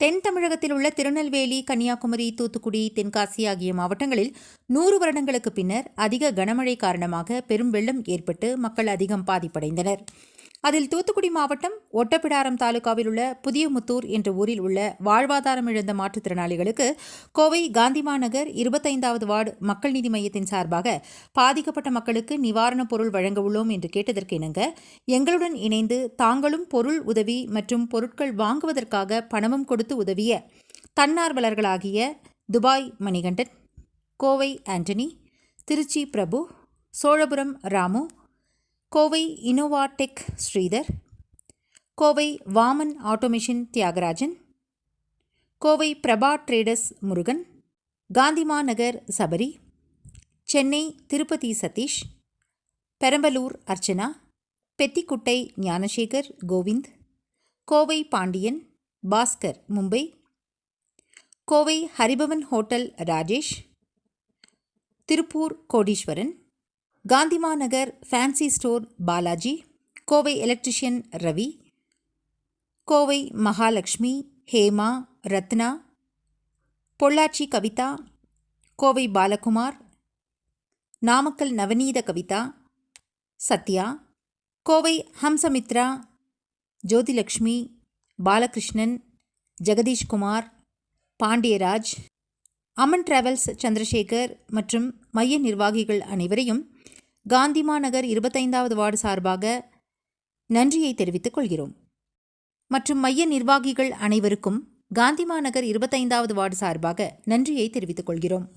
தென் தமிழகத்தில் உள்ள திருநெல்வேலி கன்னியாகுமரி தூத்துக்குடி தென்காசி ஆகிய மாவட்டங்களில் நூறு வருடங்களுக்கு பின்னர் அதிக கனமழை காரணமாக பெரும் வெள்ளம் ஏற்பட்டு மக்கள் அதிகம் பாதிப்படைந்தனர். அதில் தூத்துக்குடி மாவட்டம் ஒட்டப்பிடாரம் தாலுகாவில் உள்ள புதியமுத்தூர் என்ற ஊரில் உள்ள வாழ்வாதாரம் இழந்த மாற்றுத்திறனாளிகளுக்கு கோவை காந்திமா நகர் இருபத்தைந்தாவது வார்டு மக்கள் நீதி மையத்தின் சார்பாக பாதிக்கப்பட்ட மக்களுக்கு நிவாரணப் பொருள் வழங்க உள்ளோம் என்று கேட்டதற்கு இணங்க எங்களுடன் இணைந்து தாங்களும் பொருள் உதவி மற்றும் பொருட்கள் வாங்குவதற்காக பணமும் கொடுத்து உதவிய தன்னார்வலர்களாகிய Dubai Manikandan Kovai Antony Tiruchi Prabhu Cholapuram Ramu Kovai Innova tech Sridhar. Kovai Vaman automation Thiyagarajan. Kovai Prabha traders Murugan. Gandhima Nagar Sabari. Chennai Tirupati Sathish. Perambalur Archana. Pethikuttai Gnanasekar Govind. Kovai Pandian Bhaskar Mumbai. Kovai Haribhavan hotel Rajesh. Tiruppur Kodeeswaran. Gandhima Nagar fancy store Balaji Kovai electrician Ravi Kovai Mahalakshmi Hema Ratna Pollachi Kavitha Kovai Balakumar Namakkal Navaneetha Kavitha Sathya Kovai Hamsamitra Jothilakshmi Balakrishnan Jagadishkumar Pandiyaraj Aman travels Chandrasekar மற்றும் மைய நிர்வாகிகள் அனைவரையும் காந்திமா நகர் இருபத்தைந்தாவது ward சார்பாக நன்றியை தெரிவித்துக் கொள்கிறோம். மற்றும் மைய நிர்வாகிகள் அனைவருக்கும் காந்திமா நகர் இருபத்தைந்தாவது வார்டு சார்பாக நன்றியை தெரிவித்துக் கொள்கிறோம்.